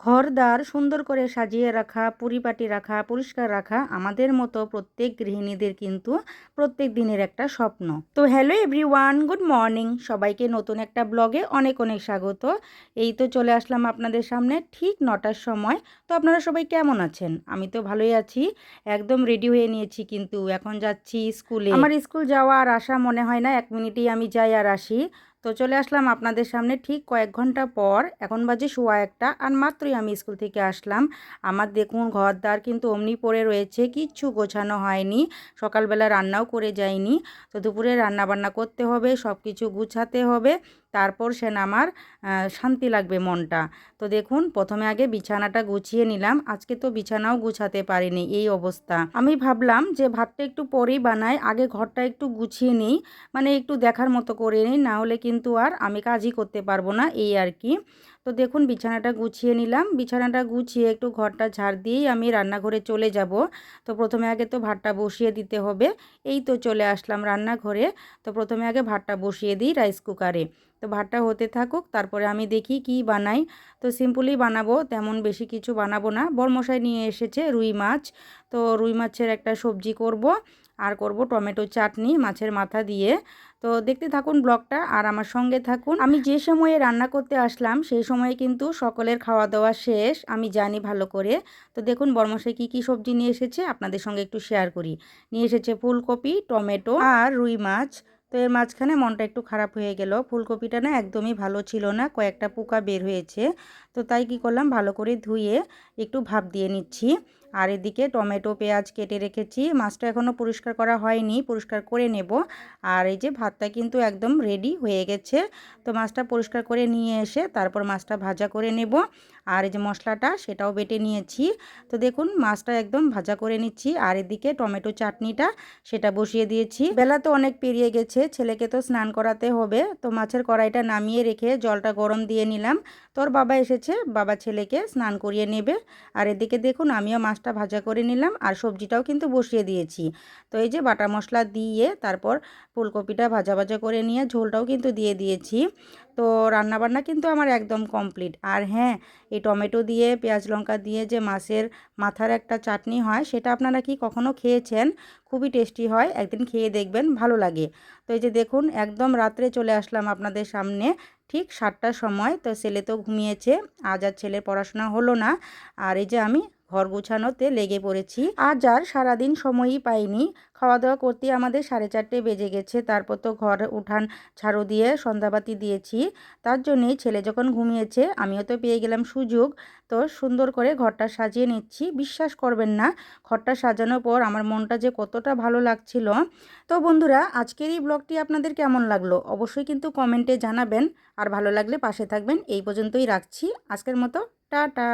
ঘরদার সুন্দর করে সাজিয়ে রাখা, পরিপাটি রাখা, পরিষ্কার রাখা আমাদের মতো প্রত্যেক গৃহিণীদের কিন্তু প্রত্যেক দিনের একটা স্বপ্ন। তো হ্যালো এভরিওয়ান গুড মর্নিং সবাইকে নতুন একটা ব্লগে অনেক অনেক স্বাগত। এই তো চলে আসলাম আপনাদের সামনে ঠিক নটার সময়। তো আপনারা সবাই কেমন আছেন? আমি তো ভালোই আছি। একদম রেডি হয়ে নিয়েছি কিন্তু, এখন যাচ্ছি স্কুলে। আমার স্কুল যাওয়া আর আসা মনে হয় না, এক মিনিটেই আমি যাই আর আসি। তো চলে আসলাম আপনাদের সামনে ঠিক কয়েক ঘণ্টা পর। এখন বাজে শোয়া একটা আর মাত্রই আমি স্কুল থেকে আসলাম। আমার দেখুন ঘরদার কিন্তু অমনি পড়ে রয়েছে, কিচ্ছু গোছানো হয়নি। সকালবেলা রান্নাও করে যায়নি তো দুপুরে রান্না বান্না করতে হবে সব কিছু গুছাতে হবে। তারপর সেন আমার শান্তি লাগবে মনটা। তো দেখুন, প্রথমে আগে বিছানাটা গুছিয়ে নিলাম। আজকে তো বিছানাও গুছাতে পারিনি এই অবস্থা। আমি ভাবলাম যে ভাতটা একটু পরেই বানাই, আগে ঘরটা একটু গুছিয়ে নিই মানে একটু দেখার মতো করে নিই, না হলে কিন্তু আর আমি কাজই করতে পারব না, এই আর কি। তো দেখুন, বিছানাটা গুছিয়ে নিলাম। বিছানাটা গুছিয়ে একটু ঘরটা ঝাড় দিয়েই আমি রান্নাঘরে চলে যাব। তো প্রথমে আগে তো ভাতটা বসিয়ে দিতে হবে। এই তো চলে আসলাম রান্নাঘরে। তো প্রথমে আগে ভাতটা বসিয়ে দিই রাইস কুকারে তো ভাতটা হতে থাকুক, তারপরে আমি দেখি কি বানাই। তো সিম্পলি বানাবো, তেমন বেশি কিছু বানাবো না। বরমশাই নিয়ে এসেছে রুই মাছ। তো রুই মাছের একটা সবজি করব, আর করব টমেটো চাটনি মাছের মাথা দিয়ে। তো দেখতে থাকুন ব্লগটা, আর আমার সঙ্গে থাকুন। আমি যে সময়ে রান্না করতে আসলাম, সেই সময়ে কিন্তু সকলের খাওয়া দাওয়া শেষ, আমি জানি ভালো করে। তো দেখুন বর্মশাই কী কী সবজি নিয়ে এসেছে, আপনাদের সঙ্গে একটু শেয়ার করি। নিয়ে এসেছে ফুলকপি, টমেটো, আর রুই মাছ। তো এর মাঝখানে মনটা একটু খারাপ হয়ে গেল। ফুলকপিটা না একদমই ভালো ছিল না, কয়েকটা পোকা বের হয়েছে। তো তাই কি করলাম, ভালো করে ধুয়ে একটু ভাপ দিয়ে নিচ্ছি। আর এদিকে টমেটো, পেঁয়াজ কেটে রেখেছি। মাছটা এখনও পরিষ্কার করা হয়নি, পরিষ্কার করে নেব। আর এই যে ভাতটা কিন্তু একদম রেডি হয়ে গেছে। তো মাছটা পরিষ্কার করে নিয়ে এসে তারপর মাছটা ভাজা করে নেব। আর এই যে মশলাটা সেটাও বেটে নিয়েছি। তো দেখুন, মাছটা একদম ভাজা করে নিচ্ছি। আর এদিকে টমেটো চাটনিটা সেটা বসিয়ে দিয়েছি। বেলা তো অনেক পেরিয়ে গেছে, ছেলেকে তো স্নান করাতে হবে। তো মাছের কড়াইটা নামিয়ে রেখে জলটা গরম দিয়ে নিলাম। তোর বাবা এসেছে, বাবা ছেলেকে স্নান করিয়ে নেবে। আর এদিকে দেখুন, আমিও মাছটা ভাজা করে নিলাম আর সবজিটাও কিন্তু বসিয়ে দিয়েছি। তো এই যে বাটা মশলা দিয়ে তারপর ফুলকপিটা ভাজা ভাজা করে নিয়ে ঝোলটাও কিন্তু দিয়ে দিয়েছি। তো রান্নাবান্না কিন্তু আমার একদম কমপ্লিট। আর হ্যাঁ এই টমেটো দিয়ে, পেঁয়াজ লঙ্কা দিয়ে যে মাছের মাথার একটা চাটনি হয়, সেটা আপনারা কি কখনো খেয়েছেন? খুবই টেস্টি হয়, একদিন খেয়ে দেখবেন, ভালো লাগে। তো এই যে দেখুন, একদম রাত্রে চলে আসলাম আপনাদের সামনে, ঠিক সাতটার সময়। তো ছেলে তো ঘুমিয়েছে, আজ আর ছেলের পড়াশোনা হলো না। আর এই যে আমি ঘর গুছানোতে লেগে পড়েছি। আজ আর সারাদিন সময়ই পাইনি। খাওয়া দাওয়া করতে আমাদের সাড়ে চারটে বেজে গেছে। তারপর তো ঘর উঠান ঝাড়ু দিয়ে সন্ধ্যাবাতি দিয়েছি। তার জন্যেই ছেলে যখন ঘুমিয়েছে, আমিও তো পেয়ে গেলাম সুযোগ। তো সুন্দর করে ঘরটা সাজিয়ে নিচ্ছি। বিশ্বাস করবেন না, ঘরটা সাজানোর পর আমার মনটা যে কতটা ভালো লাগছিল। তো বন্ধুরা, আজকের এই ব্লগটি আপনাদের কেমন লাগল? অবশ্যই কিন্তু কমেন্টে জানাবেন। আর ভালো লাগলে পাশে থাকবেন। এই পর্যন্তই রাখছি। আজকের মতো, টাটা!